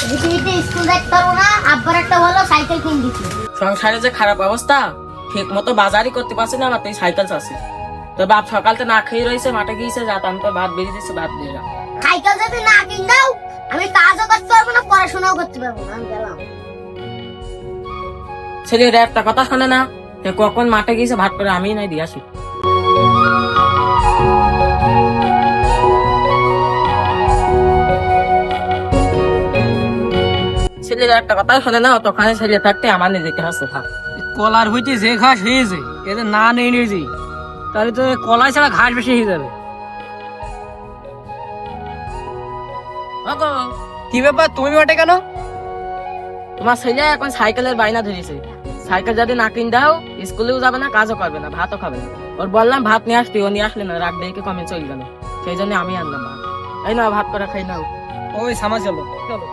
পৃথিবীতে স্কুল যাইতে পারব না আব্বার একটা ভালো সাইকেল কিনে সংসারে যে খারাপ অবস্থা ঠিক মতো বাজারই করতে পারছি না আমার তো সাইকেল চাষি। তোর বাপ সকালতে না খেয়ে রয়েছে মাঠে গিয়েছে যা আমি তোর ভাত বেরিয়ে দিচ্ছে ভাত দিয়ে সাইকেল যদি না কিন দাও আমি কাজও করতে পারব না পড়াশোনাও করতে পারব না আমি গেলাম। ছেলের একটা কথা শোনে না কখন মাঠে গিয়েছে ভাত করে আমি নাই দিয়ে আসি। ছেলের একটা কথা শোনে না ছেলে থাকতে আমার নিজেকে হাসতে থাক। কলার হইতে যে ঘাস হয়েছে এতে না নেই তাহলে তো কলাই ছাড়া ঘাস বেশি হয়ে যাবে। কি ব্যাপার তুমি মাঠে কেন? তোমার ছেলে এখন সাইকেলের বাইনা ধরেছে। সাইকেল যদি না কিন দাও স্কুলেও যাবে না কাজও করবে না ভাতও খাবে না। ওর বললাম ভাত নিয়ে আসতে ও নিয়ে আসলে না রাগ দেখে কমে চলে গেল সেই জন্য আমি আনলাম ভাত। এই না ভাত করে খাই নাও। ওই সামা চলো। চলো।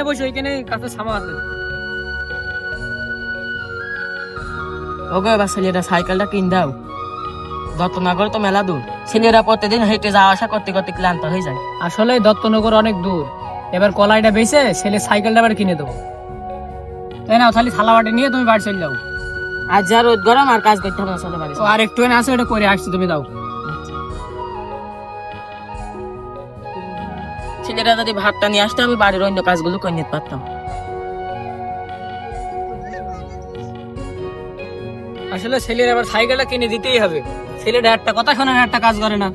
এখানে বসো এখানে কাছে সামা আছে। ওগো এবার ছেলেরা সাইকেলটা কিন দাও। দত্তনগর তো মেলা দূর। ছেলেরা প্রতিদিন হেঁটে যাওয়া আসা করতে করতে ক্লান্ত হয়ে যায়। আসলে দত্তনগর অনেক দূর। এবার কলাইটা বেচে ছেলে সাইকেলটা আবার কিনে দেবো। তাই না তাহলে থালা বাটি নিয়ে তুমি বাড়ি চলে যাও। আজ যা রোদ গরম আর কাজ করতে হবে না চলে বাড়ি আর একটু এনে আছে ওটা করে আসছি তুমি দাও। ছেলেরা যদি ভাতটা নিয়ে আসতো আমি বাড়ির অন্য কাজগুলো করে নিতে পারতাম। আসলে ছেলের আবার সাইকেলটা কিনে দিতেই হবে। ছেলেটা একটা কথা শোনেন একটা কাজ করে না।